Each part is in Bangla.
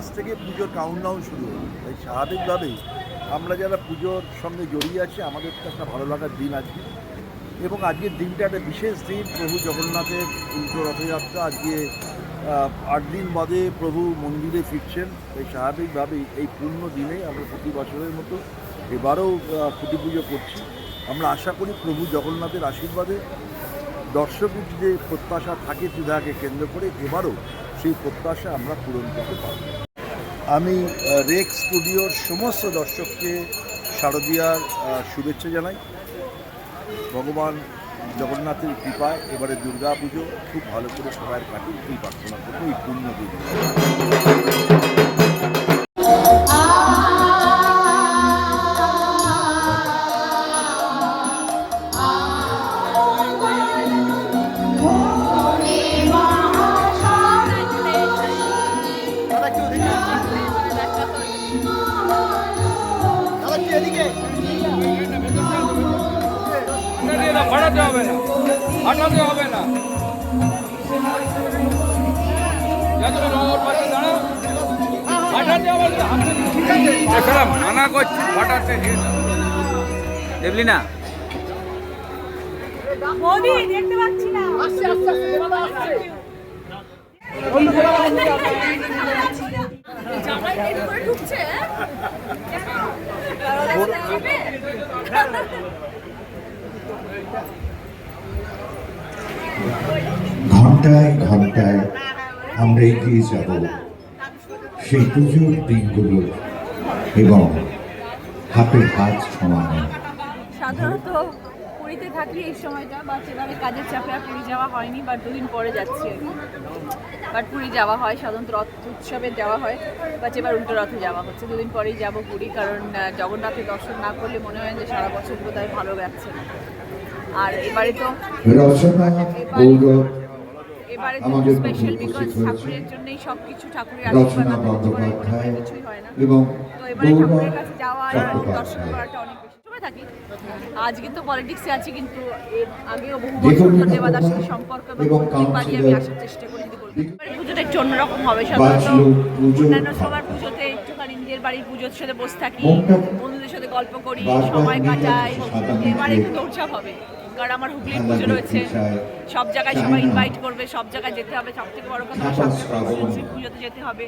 আজ থেকে পুজোর কাউন্টডাউন শুরু হলো। তাই স্বাভাবিকভাবেই আমরা যারা পুজোর সঙ্গে জড়িয়ে আছি আমাদের তো একটা ভালো লাগার দিন আজকে। এবং আজকের দিনটা একটা বিশেষ দিন। প্রভু জগন্নাথের উল্টো রথযাত্রা আজকে আট দিন বাদে প্রভু মন্দিরে ফিরছেন। তাই স্বাভাবিকভাবেই এই পূর্ণ দিনে আমরা প্রতি বছরের মতো এবারও আহ, পুজো করছি। আমরা আশা করি প্রভু জগন্নাথের আশীর্বাদে দর্শকের যে প্রত্যাশা থাকে সুধাকে কেন্দ্র করে এবারও সেই প্রত্যাশা আমরা পূরণ করতে পারব। আমি রেক স্টুডিওর সমস্ত দর্শককে শারদীয়ার শুভেচ্ছা জানাই। ভগবান জগন্নাথের কৃপা এবারে দুর্গা পুজো খুব ভালো করে সবাই কাটুক, এই প্রার্থনা করব, এই পূর্ণ দিনে ফাটাতে হবে না। ফাটাতে হবে না। যতটা নগর পাশে দাঁড়াও ফাটাতে হবে না। ঠিক আছে এছাড়া মানা করছি ফাটাতে দেখলি না? দেখতে পাচ্ছি না। আস্তে আস্তে ঢুকছে হবে? ঘন্টায় ঘন্টায় আমরা এগিয়ে যাব সেই পুজোর দিনগুলো এবং হাতে হাত সমানো। সাধারণত পুরীতে থাকি এই সময়টা, বা সেভাবে কাজের চাপে আর পুরী যাওয়া হয়নি বাট দুদিন পরে যাচ্ছি বাট পুরী যাওয়া হয়, সাধারণত রথ উৎসবে যাওয়া হয়, বা এবার উল্টো রথে যাওয়া হচ্ছে। দুদিন পরেই যাব পুরী, কারণ জগন্নাথের দর্শন না করলে মনে হয় যে সারা বছর বোধহয় ভালো না। আর এবারে তো এবারে তো স্পেশাল বিকজ ঠাকুরের জন্যই সব কিছু ঠাকুরের আশীর্বাদ আমাদের জীবনে কিছুই হয় না। এবং তো এবারে ঠাকুরের কাছে যাওয়া আর দর্শন করাটা অনেক বেশি। থাকি। আজকে তো পলিটিক্সে আছি কিন্তু এর আগেও বহু বছর ধরে দেবাদাসের সম্পর্ক এবং এবং আমি আসার চেষ্টা করি পুজোটা একটু অন্যরকম হবে। সাধারণত অন্যান্য সবার পুজোতে একটুখানি নিজের বাড়ির পুজোর সাথে বসে থাকি। বন্ধুদের সাথে গল্প করি সময় কাটাই এবারে একটু দৌড়ঝাঁপ হবে কারণ আমার হুগলির পুজো রয়েছে। সব জায়গায় সবাই ইনভাইট করবে সব জায়গায় যেতে হবে সব থেকে বড় কথা পুজোতে যেতে হবে।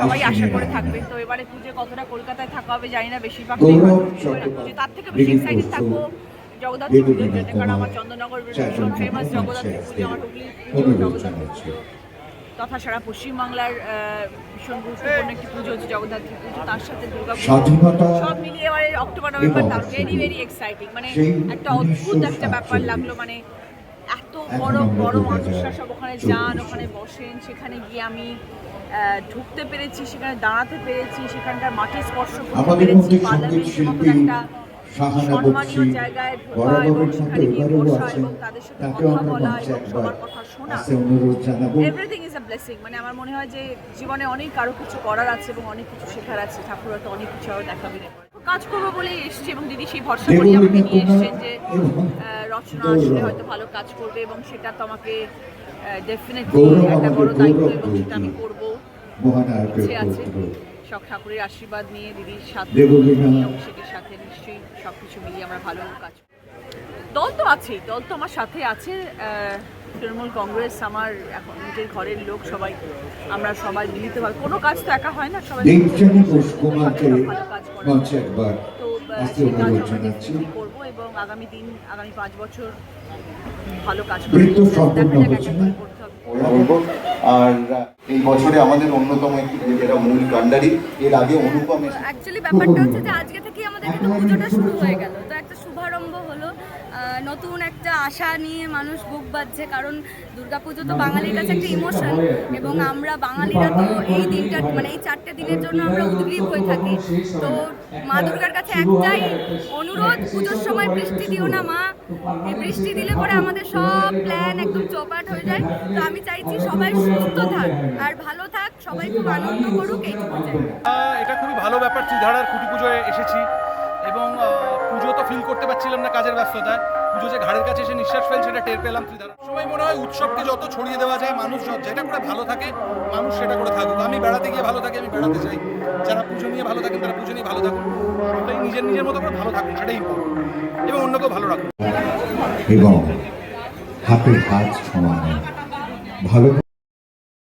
সবাই আশা করে থাকবে। তো এবারে পুজো কতটা কলকাতায় থাকা হবে জানি না বেশিরভাগ পুজো তার থেকে বেশি এক্সাইটেড থাকব জগদ্ধাত্রী পুজোর জন্য কারণ আমার চন্দ্রনগর ভীষণ ফেমাস জগদ্ধাত্রী পুজো আমার হুগলির পুজো জগদ্ধাত্রী জানাচ্ছি। তথা সারা পশ্চিমবাংলার ভীষণ গুরুত্বপূর্ণ একটি পুজো হচ্ছে জগদ্ধাত্রী পুজো। তার সাথে দুর্গা সব মিলিয়ে এবারে অক্টোবর নভেম্বর তার ভেরি ভেরি এক্সাইটিং মানে একটা অদ্ভুত একটা ব্যাপার লাগল। মানে এত বড় বড় মানুষরা সব ওখানে যান ওখানে বসেন। সেখানে গিয়ে আমি ঢুকতে পেরেছি সেখানে দাঁড়াতে পেরেছি সেখানকার মাটি স্পর্শ করতে পেরেছি পার্লামেন্টের মতন একটা সম্মানীয় বক্সি বরাবরের এবং মতো এবারেও আছেন তাকেও আমরা বলা মঞ্চে একবার শোনা। অনুরোধ জানাব। এভরিথিং ইজ আ ব্লেসিং মানে আমার মনে হয় যে জীবনে অনেক আরও কিছু করার আছে এবং অনেক কিছু শেখার আছে। ঠাকুর হয়তো অনেক কিছু আরও দেখাবে। কাজ করব বলেই এসছি এবং দিদি সেই ভরসা করে আমাকে নিয়ে এসছেন যে রচনা আসলে হয়তো ভালো কাজ করবে এবং সেটা তো আমাকে ডেফিনেটলি একটা বড় দায়িত্ব এবং সেটা আমি করব। ইচ্ছে আছে। সব ঠাকুরের আশীর্বাদ নিয়ে দিদির সাথে। অভিষেকের সাথে নিশ্চয়ই সব কিছু মিলিয়ে আমরা ভালো কাজ করব। দল তো আছেই দল তো আমার সাথে আছে তৃণমূল কংগ্রেস আমার এখন নিজের ঘরের লোক সবাই আমরা সবাই মিলিত মিলিতভাবে কোনো কাজ তো একা হয় না সবাই। তো সেই কাজ আমরা জানাচ্ছি নিশ্চয়ই করব এবং আগামী দিন আগামী পাঁচ বছর ভালো কাজ বৃত্ত করব। আর এই বছরে আমাদের অন্যতম একটি যেটা মূল কান্ডারি, এর আগে অনুপম অ্যাকচুয়ালি ব্যাপারটা হচ্ছে যে আজকে থেকে আমাদের পুজোটা শুরু হয়ে গেল তো একটা শুভারম্ভ হলো আহ, নতুন একটা আশা নিয়ে মানুষ বুক বাঁধছে, কারণ দুর্গাপুজো তো বাঙালির কাছে একটা ইমোশন এবং আমরা বাঙালিরা তো এই দিনটা মানে এই চারটে দিনের জন্য আমরা উদ্গ্রীব হয়ে থাকি। তো মা দুর্গার কাছে একটাই অনুরোধ, পুজোর সময় বৃষ্টি দিও না মা। এই বৃষ্টি দিলে পরে আমাদের সব প্ল্যান একদম চৌপাট হয়ে যায়। তো আমি চাইছি সবাই সুস্থ থাক আর ভালো থাক, সবাই খুব আনন্দ করুক, এইটুকু এটা খুবই ভালো ব্যাপার, ত্রিধারার খুঁটি পুজোয় এসেছি এবং পুজো ফিল করতে পারছিলাম না কাজের ব্যস্ততায়। পুজো যে ঘাড়ের কাছে এসে নিঃশ্বাস ফেলছে, সেটা টের পেলাম ত্রিধারা সময় মনে হয় উৎসবকে যত ছড়িয়ে দেওয়া যায়, মানুষ যেটা করে ভালো থাকে, মানুষ সেটা করে থাকুক। আমি বেড়াতে গিয়ে ভালো থাকি, আমি বেড়াতে চাই যারা পুজো নিয়ে ভালো থাকেন, তারা পুজো নিয়ে ভালো থাকুন সবাই নিজের নিজের মতো করে ভালো থাকুন সেটাই এবং অন্যকেও ভালো রাখুন এবং হাতে হাত সমানো ভালো